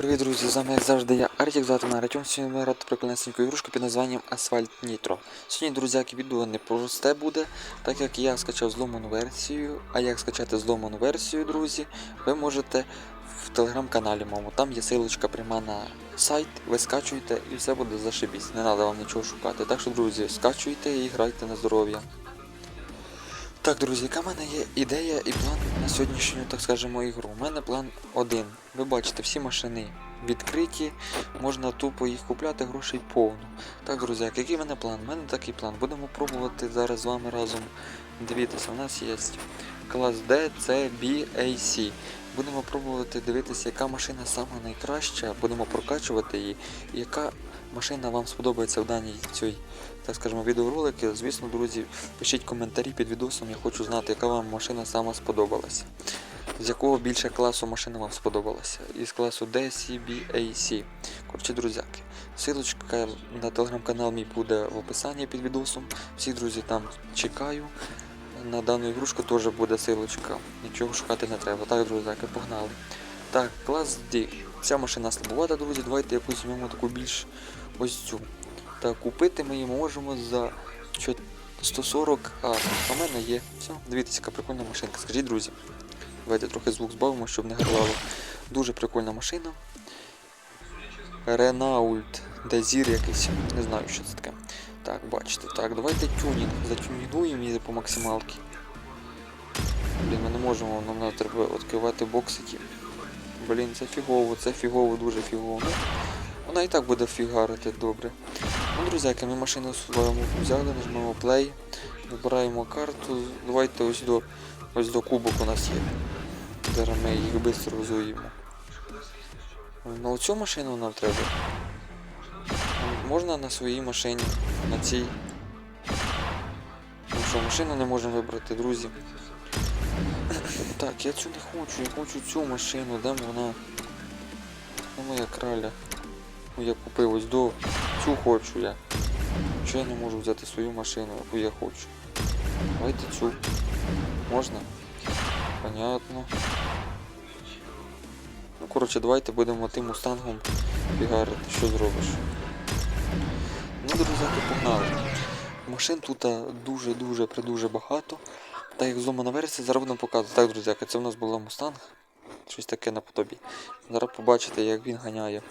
Привіт, друзі! З вами як завжди я Артік, звати мене Артем. Сьогодні ми грати прикольнесеньку ігрушку під названням Асфальт Нітро. Сьогодні, друзяки, відео не просте буде, так як я скачав зломану версію. А як скачати зломану версію, друзі, ви можете в телеграм-каналі моєму. Там є силочка пряма на сайт, ви скачуєте і все буде зашибісь. Не треба вам нічого шукати. Так що, друзі, скачуйте і грайте на здоров'я. Так, друзі, яка в мене є ідея і план на сьогоднішню, так скажемо, ігру. У мене план один. Ви бачите, всі машини відкриті, можна тупо їх купляти, грошей повно. Так, друзі, який в мене план? У мене такий план. Будемо пробувати зараз з вами разом. Дивіться, у нас є клас D, C, B, A, C. Будемо пробувати дивитися, яка машина найкраща, будемо прокачувати її, яка машина вам сподобається в даній цій, так скажемо, відеоролики. Звісно, друзі, пишіть коментарі під відосом, я хочу знати, яка вам машина сама сподобалася. З якого більше класу машина вам сподобалася? Із класу D, C, B, A, C. Коротше, друзяки, силочка на телеграм-канал мій буде в описанні під відосом. Всі друзі там чекаю. На дану ігрушку теж буде силочка. Нічого шукати не треба. Так, друзяки, погнали. Так, клас D. Ця машина слабовата, друзі. Давайте якусь візьмемо таку більш ось цю. Так, купити ми її можемо за 140 а, в мене є. Все, дивіться, яка прикольна машинка. Скажіть, друзі. Давайте трохи звук збавимо, щоб не грало. Дуже прикольна машина. Renault Desir якийсь. Не знаю, що це таке. Так, бачите. Так, давайте тюнінг. Затюнінгуємо її по максималки. Блін, ми не можемо, нам треба відкривати боксики. Блін, це фігово, це фігово, дуже фігово. Ну, вона і так буде фігарити добре. Ну, друзяки, ми машину свою взяли, нажмемо play, вибираємо карту. Давайте ось до ось до кубок у нас є. Зараз ми їх швидко розуємо. На оцю машину нам треба. Можна на своїй машині, на цій. Ну що, машину не можемо вибрати, друзі. Так, я цю не хочу, я хочу цю машину, де вона. Де моя краля. Ну, я купив ось до. Цю хочу я. Чого я не можу взяти свою машину, яку я хочу? Давайте цю. Можна? Понятно. Ну, коротше, давайте будемо тим мустангом фігарити, що зробиш. Ну, друзяки, погнали. Машин тут дуже-дуже придуже багато. Так як зломана версія, зараз будемо показувати. Так, друзяки, це у нас була мустанг. Щось таке наподобі. Зараз побачите, як він ганяє.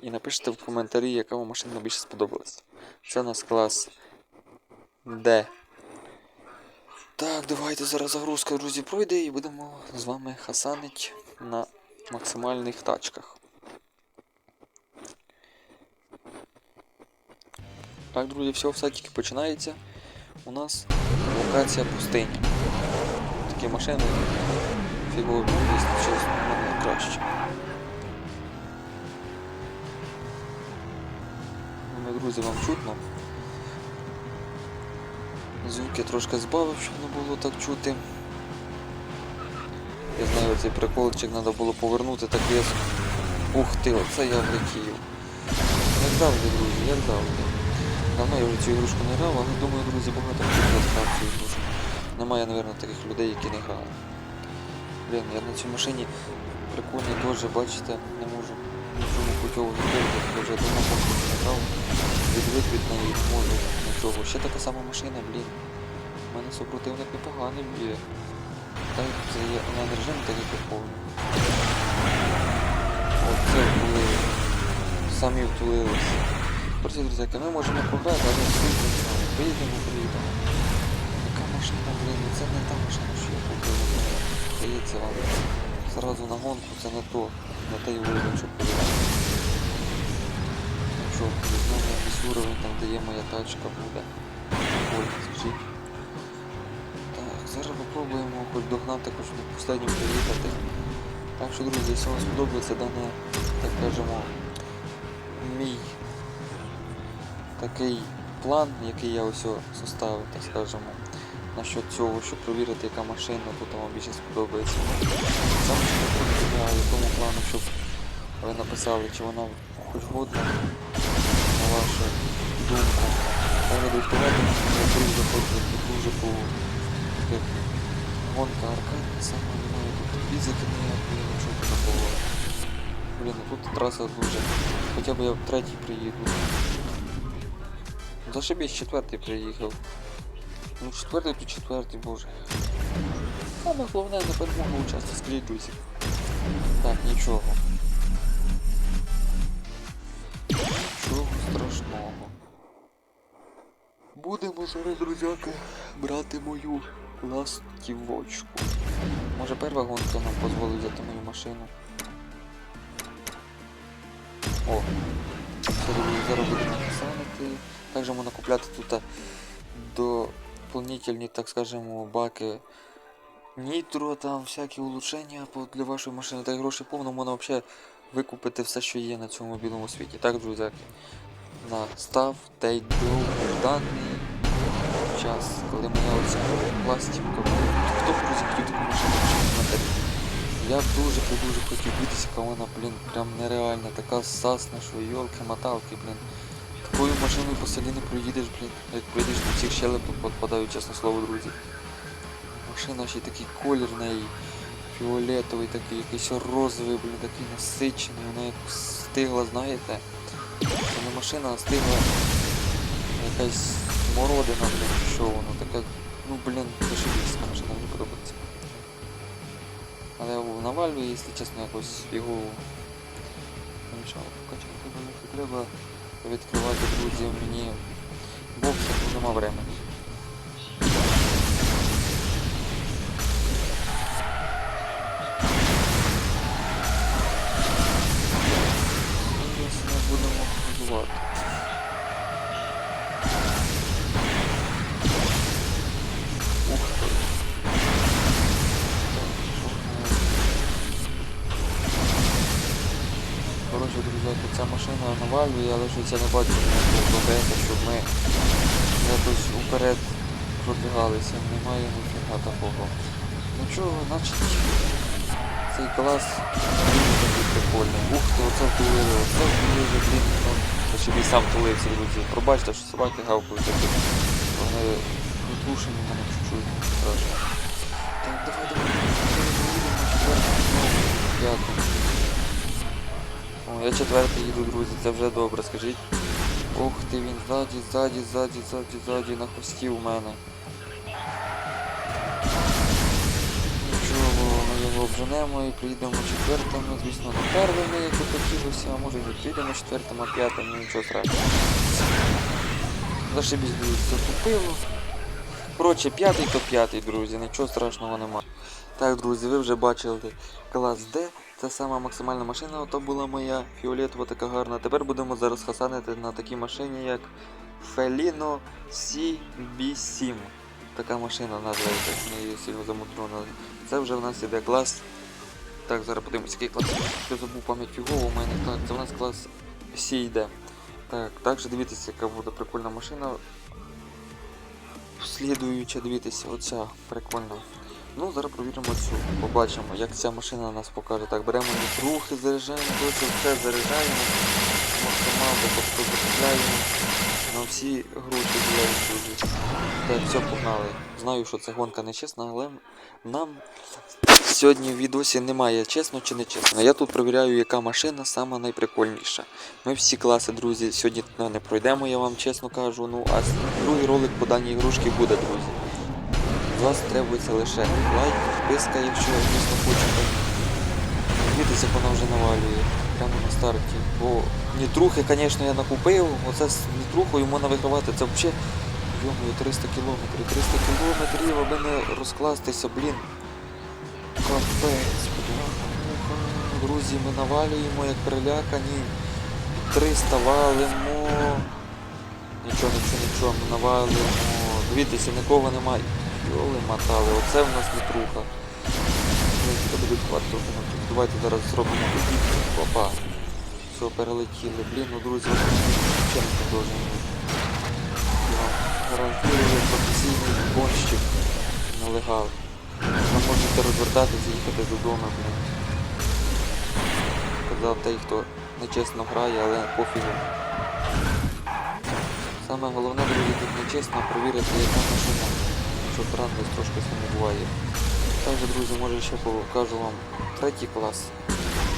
І напишіть в коментарі, яка вам машина більше сподобалась. Це у нас клас D. Так, давайте зараз загрузка, друзі, пройде і будемо з вами хасанить на максимальних тачках. Так, друзі, все, все тільки починається. У нас локація пустині. Такі машини якщо чесно, мене краще. Ну, друзі, вам чутно. Звуки трошки збавив, щоб не було так чути. Я знаю, цей приколчик треба було повернути так різко. Ух ти, оце я влетів. Як завжди, друзі, як завжди. Давно я вже цю ігрушку не грав, але думаю, друзі, багато хто грав цю ігрушку. Немає, мабуть, таких людей, які не грали. Блін, я на цій машині прикольний теж, бачите, не можу нічого путьово зробити, я вже давно поки не грав. Відвик від неї можу нічого. Ще така сама машина, блін. У мене супротивник непоганий б'є. Так, це є онлайн-режим, так як я повний. Оце коли самі втулилися. Просто, друзяки, ми можемо програти, але не знаю. Поїдемо, поїдемо. Яка машина, блін, ну це не та машина, що я купив. ну, Здається вам. Зразу на гонку це не то. На той уровень, щоб поїхати. Що, візьмемо якийсь уровень, там де є моя тачка буде. Ой, скажіть. Так, зараз попробуємо хоч догнати, хоч на останню приїхати. Так що, друзі, якщо вам сподобається дане, так кажемо, мій такий план, який я ось составив, так скажемо, насчет цього, щоб перевірити, яка машина тут вам більше сподобається. Саме що я тому плану, щоб ви написали, чи вона хоч годна, на вашу думку. Диктувати, я дуже хочу, дуже по таких гонка аркад, саме немає тут фізики ніякої, нічого такого. блін, тут траса дуже. Хоча б я в третій приїду. Зашибись, четвертий приїхав. Ну четвертий то четвертий, боже. Саме головне не перемога участі, друзі. Так, нічого. Нічого страшного. Будемо зараз, друзяки, брати мою ластівочку. Може перша гонка нам дозволить взяти мою машину. О, все, зараз будемо санити. Також можна купляти тут дополнительні, так скажемо, баки нітро, там всякі улучшення для вашої машини. Та гроші повно, можна взагалі викупити все, що є на цьому білому світі. Так, друзяки. Настав той довгий даний час, коли моя оця пластівка. Хто б розігрів таку машину. Я дуже дуже хотів битися, яка вона, блін, прям нереальна, така сасна, що йолки-моталки, блін. Такою машиною по селі не проїдеш, блін. Як проїдеш до цих щелеп тут подпадають, чесне слово, друзі. Машина ще такий колір в неї. Фіолетовий, такий, якийсь розовий, блін, такий насичений, вона як стигла, знаєте. Це не машина, а стигла якась смородина, блін, що воно, така, ну блін, зашибіська машина, мені подобається. Але у- на Вальві, якщо чесно, якось його помішало покачати. Треба відкривати, друзі, мені бокси, бо нема времени. Ми будемо будувати. Коротше, друзі, ця машина на вальві, але я не бачу ББС, щоб ми якось уперед продвигалися. Немає ніфіга такого. Ну чого, значить цей клас дуже такий прикольний. Ух ти, оце втулили, оце втулили, блін. Ну, ще і сам тулився, друзі. Пробачте, що собаки такі. Вони відлушені мене чуть-чуть четвертий їду, друзі, це вже добре, скажіть. Ох ти, він ззаді, ззаді, ззаді, ззаді, ззаді, на хвості у мене. Нічого, ми його обженемо і приїдемо четвертим, ну, звісно, не первими, як хотілося, а може і приїдемо четвертим, а п'ятим, ну нічого страшного. Зашибісь, друзі, затупило. Коротше, п'ятий то п'ятий, друзі, нічого страшного нема. Так, друзі, ви вже бачили клас D. Це сама максимальна машина, ото була моя фіолетова така гарна. Тепер будемо зараз хасанити на такій машині, як Felino CB7. Така машина називається, ми її сильно замудрили. Це вже в нас іде клас. Так, зараз подивимося, який клас. Я забув пам'ять фігово у мене. Так, це в нас клас C йде. Так, також дивіться, яка буде прикольна машина. Слідуюча, дивіться, оця прикольна. Ну, зараз провіримо цю. Побачимо, як ця машина нас покаже. Так, беремо трухи, заряджаємо, досі все заряджаємо. Максимал тобто закупляємо. На всі гроші з'являють друзі. Так, все, погнали. Знаю, що це гонка нечесна, але нам сьогодні в відосі немає чесно чи не чесно. Я тут перевіряю, яка машина сама найприкольніша. Ми всі класи, друзі, сьогодні ну, не пройдемо, я вам чесно кажу. Ну, а другий ролик по даній ігрушці буде, друзі. З вас требується лише лайк, підписка, якщо дійсно хочете. Дивіться, як вона вже навалює. Прямо на старті. Бо нітрухи, звісно, я накупив. Оце з нітрухою можна вигравати. Це взагалі йомою 300 кілометрів. 300 кілометрів, аби не розкластися, блін. Капець, бляха. Друзі, ми навалюємо, як перелякані. 300 валимо. Нічого, нічого, нічого, ми навалюємо. Дивіться, нікого немає. Йоли мотали, оце в нас вітруха. Тут. Давайте зараз зробимо такий. Опа. Все, перелетіли. Блін, ну друзі, нічого не. Я вам гарантую професійний гонщик нелегал. Ви можете розвертатися і їхати додому. Казав той, хто нечесно грає, але пофігу. Саме головне, друзі, тут нечесно провірити, яка машина, щоб трапилось трошки сумніває. Також, друзі, може ще покажу вам третій клас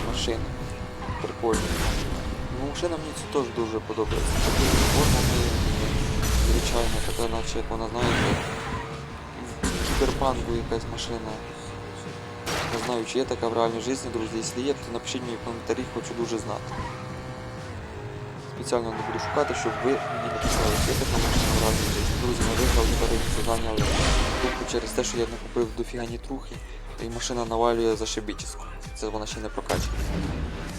машин. прикольно. Ну, машина мені це теж дуже подобається. Такою формами, звичайно, така наче як вона, знаєте, в кіберпанку якась машина. Не знаю, чи є така в реальній житті, друзі. Якщо є, то напишіть мені в коментарі, хочу дуже знати. Спеціально не буду шукати, щоб ви мені написали, чи є така машина в реальній житті. Друзі, ми виграли передницю зайняли тупо через те, що я не купив дофіга нітрухи, і машина навалює за зашибічесно. Це вона ще не прокачана.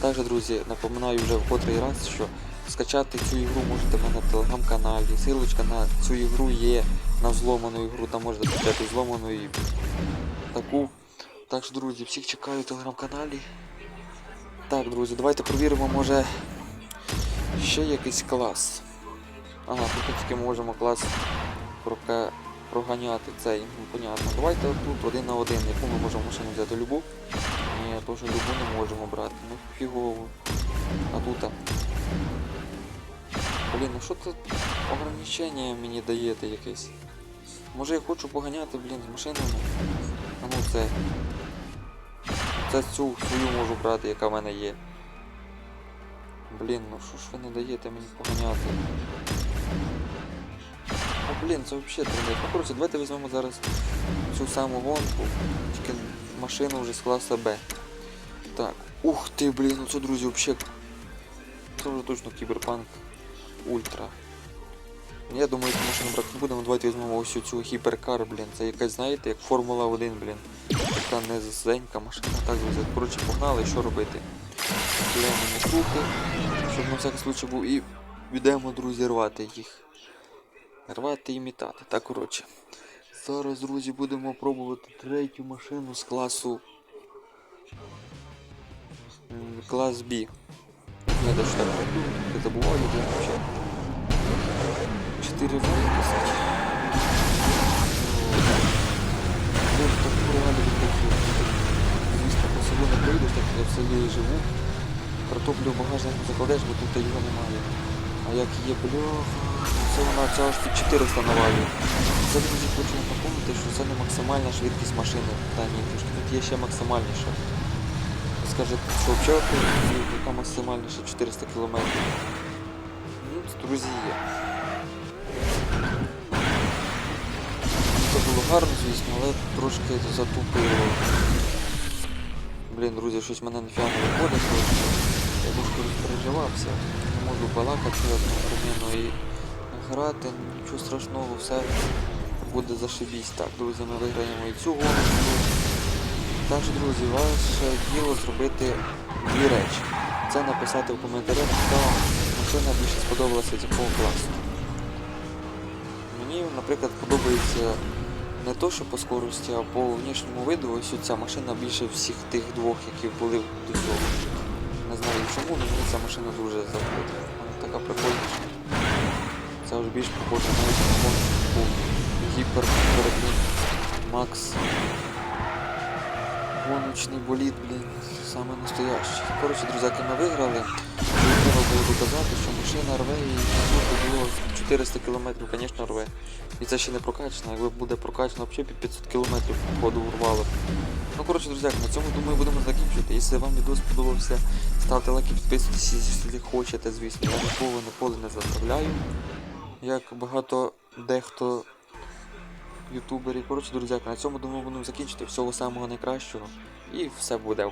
Також, друзі, напоминаю вже в котрий раз, що скачати цю ігру можете в мене в телеграм-каналі. Силочка на цю ігру є на взломану ігру, там можете скачати взломану і таку. Так що, друзі, всіх чекаю в телеграм-каналі. Так, друзі, давайте провіримо, може ще якийсь клас. Ага, тут тільки можемо клас прока... проганяти цей, ну понятно. Давайте тут один на один, яку ми можемо машину взяти любу. Ні, теж любу не можемо брати. Ну фігово. А тут. Блін, ну що тут ограничення мені даєте якесь? Може я хочу поганяти, блін, з машинами? А ну це. Це цю свою можу брати, яка в мене є. Блін, ну що ж ви не даєте мені поганяти? Блін, це взагалі тренер. Коротше, давайте візьмемо зараз цю саму гонку, тільки машину вже з класу Б. Так. Ух ти, блін, ну це, друзі, взагалі. Це вже точно кіберпанк ультра. Я думаю, цю машину брати не будемо. Давайте візьмемо ось цю гіперкар, блін. Це якась, знаєте, як Формула 1, блін. Така низенька машина. Так, друзі, коротше, погнали, що робити? Кидаємо трухи, щоб на всякий случай був і підемо, друзі, рвати їх. Рвати і мітати. Так, коротше. Зараз, друзі, будемо пробувати третю машину з класу. Клас B. Я даже так я забуваю, де вообще. 4 виписати. Боже, так реально відбухло. Звісно, по селу не прийдеш, так я в селі живу. Картоплю в багажник не закладеш, бо тут його немає. А як є бляха, це вона аж під 400 навалює. Це, друзі, вам напомнити, що це не максимальна швидкість машини. Та ні, трошки тут є ще максимальніша. Скажете, що взагалі яка максимальніша 400 км. Ну, друзі, є. Це було гарно, звісно, але трошки затупило. Блін, друзі, щось мене не виходить, трошки. Я трошки розпереживався. Не можу балакати одновременно і грати, нічого страшного, все буде зашибісь. Так, друзі, ми виграємо і цю гонку. Так що, друзі, ваше діло зробити дві речі. Це написати в коментарях, яка машина більше сподобалася з якого класу. Мені, наприклад, подобається не то, що по скорості, а по внішньому виду ось ця машина більше всіх тих двох, які були до цього. Не знаю чому, але мені ця машина дуже заходить. Вона така прикольніша. Це вже більш похоже на гонку гіпер блін, Макс. Гоночний болід, блін, саме настоящий. Коротше, друзяки, ми виграли. Треба було доказати, що машина рве і було 400 км, звісно, рве. І це ще не прокачано, якби буде прокачано взагалі під 500 км походу урвало. Ну коротше, друзяки, на цьому думаю будемо закінчувати. Якщо вам відео сподобався, ставте лайки, підписуйтесь, якщо хочете, звісно. Я ніколи ніколи не заставляю. Як багато дехто ютуберів. Коротше, друзяки, на цьому думаю будемо закінчити. Всього самого найкращого. І все буде.